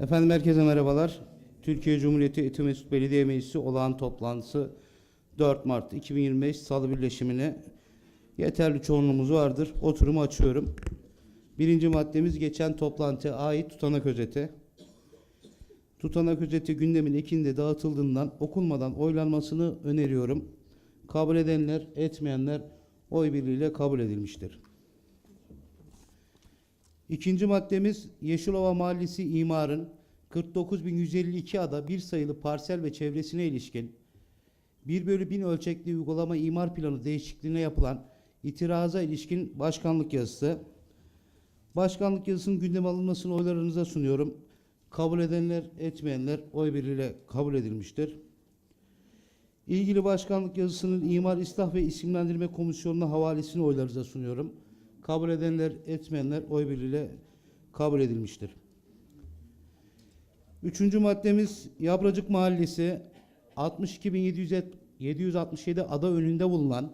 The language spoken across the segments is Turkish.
Efendim herkese merhabalar. Türkiye Cumhuriyeti Eti Mesut Belediye Meclisi olağan toplantısı 4 Mart 2025 Salı birleşimine yeterli çoğunluğumuz vardır. Oturumu açıyorum. Birinci maddemiz geçen toplantıya ait tutanak özeti. Tutanak özeti gündemin ekinde dağıtıldığından okunmadan oylanmasını öneriyorum. Kabul edenler, etmeyenler oy birliğiyle kabul edilmiştir. İkinci maddemiz Yeşilova Mahallesi imarın 49.152 ada bir sayılı parsel ve çevresine ilişkin 1 bölü 1000 ölçekli uygulama imar planı değişikliğine yapılan itiraza ilişkin başkanlık yazısı. Başkanlık yazısının gündeme alınmasını oylarınıza sunuyorum. Kabul edenler, etmeyenler oy birliğiyle kabul edilmiştir. İlgili başkanlık yazısının İmar İslah ve İsimlendirme Komisyonu'na havalesini oylarınıza sunuyorum. Kabul edenler, etmeyenler oy birliğiyle kabul edilmiştir. Üçüncü maddemiz Yabracık Mahallesi 62.767 ada önünde bulunan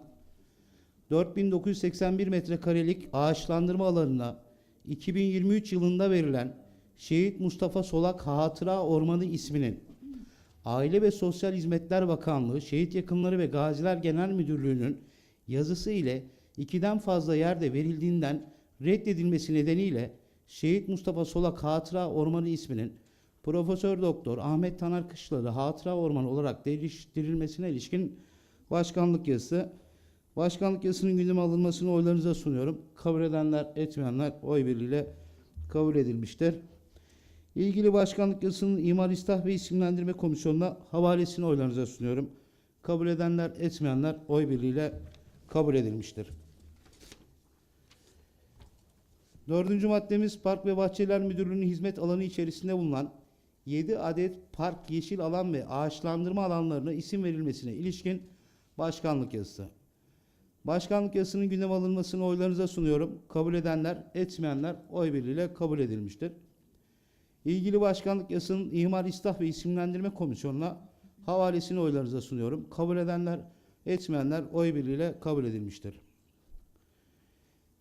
4981 metrekarelik ağaçlandırma alanına 2023 yılında verilen Şehit Mustafa Solak Hatıra Ormanı isminin Aile ve Sosyal Hizmetler Bakanlığı, Şehit Yakınları ve Gaziler Genel Müdürlüğü'nün yazısı ile ikiden fazla yerde verildiğinden reddedilmesi nedeniyle Şehit Mustafa Solak Hatıra Ormanı isminin Profesör Doktor Ahmet Taner Kışlalı Hatıra Ormanı olarak değiştirilmesine ilişkin başkanlık yazısı. Başkanlık yazısının gündeme alınmasını oylarınıza sunuyorum. Kabul edenler, etmeyenler oy birliğiyle kabul edilmiştir. İlgili başkanlık yazısının İmar İslah ve İsimlendirme Komisyonu'na havalesini oylarınıza sunuyorum. Kabul edenler, etmeyenler oy birliğiyle kabul edilmiştir. Dördüncü maddemiz Park ve Bahçeler Müdürlüğü'nün hizmet alanı içerisinde bulunan 7 adet park, yeşil alan ve ağaçlandırma alanlarına isim verilmesine ilişkin başkanlık yazısı. Başkanlık yazısının gündeme alınmasını oylarınıza sunuyorum. Kabul edenler, etmeyenler oy birliğiyle kabul edilmiştir. İlgili başkanlık yazısının İmar İslah ve İsimlendirme Komisyonu'na havalesini oylarınıza sunuyorum. Kabul edenler, etmeyenler oy birliğiyle kabul edilmiştir.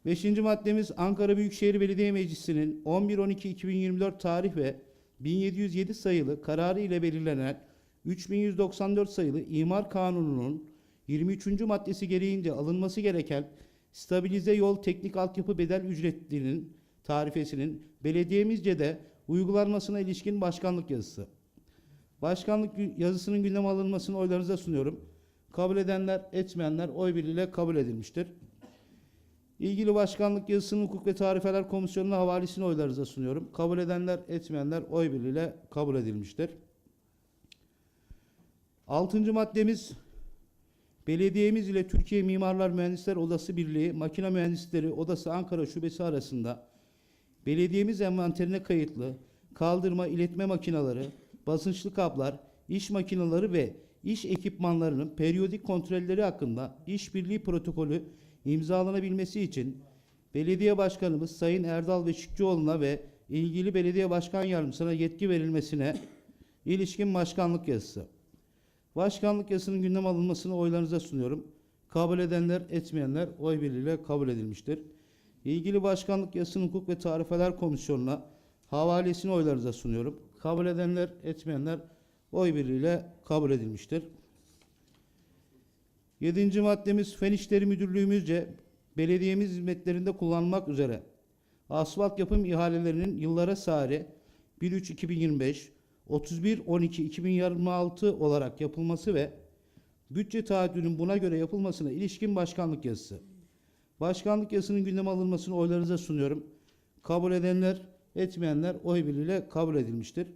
Beşinci maddemiz Ankara Büyükşehir Belediye Meclisi'nin 11-12-2024 tarih ve 1707 sayılı kararı ile belirlenen 3194 sayılı İmar Kanunu'nun 23. maddesi gereğince alınması gereken stabilize yol teknik altyapı bedel ücretlerinin tarifesinin belediyemizce de uygulanmasına ilişkin başkanlık yazısı. Başkanlık yazısının gündeme alınmasını oylarınıza sunuyorum. Kabul edenler, etmeyenler oy birliğiyle kabul edilmiştir. İlgili başkanlık yazısının hukuk ve tarifeler komisyonuna havalesini oylarınıza sunuyorum. Kabul edenler, etmeyenler oy birliğiyle kabul edilmiştir. Altıncı maddemiz belediyemiz ile Türkiye Mimarlar Mühendisler Odası Birliği Makine Mühendisleri Odası Ankara Şubesi arasında belediyemiz envanterine kayıtlı kaldırma iletme makineleri, basınçlı kaplar, iş makineleri ve iş ekipmanlarının periyodik kontrolleri hakkında işbirliği protokolü imzalanabilmesi için belediye başkanımız Sayın Erdal Beşikçioğlu'na ve ilgili belediye başkan yardımcısına yetki verilmesine ilişkin başkanlık yazısı. Başkanlık yazısının gündem alınmasını oylarınıza sunuyorum. Kabul edenler, etmeyenler oy birliğiyle kabul edilmiştir. İlgili başkanlık yazısının hukuk ve tarifeler komisyonuna havalesini oylarınıza sunuyorum. Kabul edenler, etmeyenler oy birliğiyle kabul edilmiştir. Yedinci maddemiz Fen İşleri Müdürlüğümüzce belediyemiz hizmetlerinde kullanmak üzere asfalt yapım ihalelerinin yıllara sari 1-3-2025, 31-12-2026 olarak yapılması ve bütçe taahhüdünün buna göre yapılmasına ilişkin başkanlık yazısı. Başkanlık yazısının gündeme alınmasını oylarınıza sunuyorum. Kabul edenler, etmeyenler oy birliğiyle kabul edilmiştir.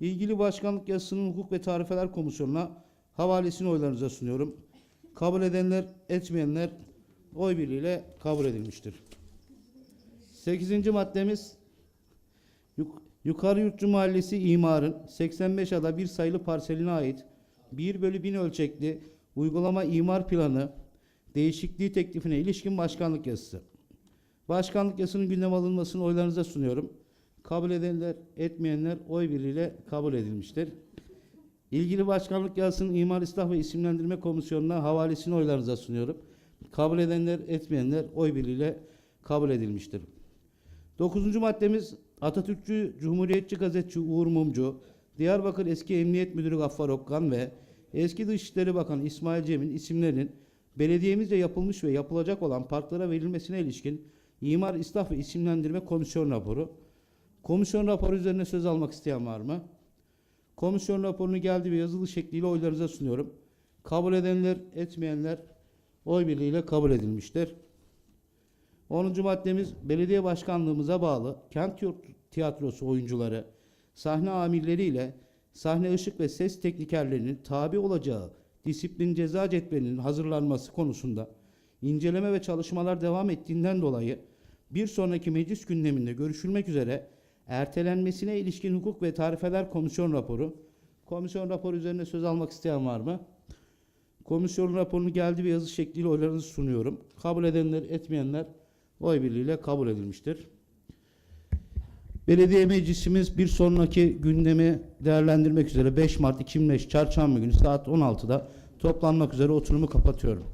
İlgili başkanlık yazısının hukuk ve tarifeler komisyonuna havalesini oylarınıza sunuyorum. Kabul edenler, etmeyenler oy birliğiyle kabul edilmiştir. Sekizinci maddemiz Yuk- Yukarı Yurtçu Mahallesi imarın 85 ada bir sayılı parseline ait 1 bölü 1000 ölçekli uygulama imar planı değişikliği teklifine ilişkin başkanlık yazısı. Başkanlık yazısının gündeme alınmasını oylarınıza sunuyorum. Kabul edenler, etmeyenler oy birliğiyle kabul edilmiştir. İlgili başkanlık yazısının İmar İslah ve İsimlendirme Komisyonu'na havalesini oylarınıza sunuyorum. Kabul edenler, etmeyenler oy birliğiyle kabul edilmiştir. Dokuzuncu maddemiz Atatürkçü Cumhuriyetçi gazeteci Uğur Mumcu, Diyarbakır eski Emniyet Müdürü Gaffar Okkan ve eski Dışişleri Bakanı İsmail Cem'in isimlerinin belediyemizce yapılmış ve yapılacak olan parklara verilmesine ilişkin İmar, İslah ve İsimlendirme Komisyon raporu. Komisyon raporu üzerine söz almak isteyen var mı? Komisyon raporunu geldi ve yazılı şekliyle oylarınıza sunuyorum. Kabul edenler, etmeyenler oy birliğiyle kabul edilmiştir. 10. maddemiz belediye başkanlığımıza bağlı kent tiyatrosu oyuncuları, sahne amirleriyle sahne ışık ve ses teknikerlerinin tabi olacağı disiplin ceza cetvelinin hazırlanması konusunda inceleme ve çalışmalar devam ettiğinden dolayı bir sonraki meclis gündeminde görüşülmek üzere ertelenmesine ilişkin hukuk ve tarifeler komisyon raporu. Komisyon raporu üzerine söz almak isteyen var mı? Komisyon raporunu geldi ve yazı şekliyle oylarınızı sunuyorum. Kabul edenler, etmeyenler oy birliğiyle kabul edilmiştir. Belediye meclisimiz bir sonraki gündemi değerlendirmek üzere 5 Mart 2005 Çarşamba günü saat 16'da toplanmak üzere oturumu kapatıyorum.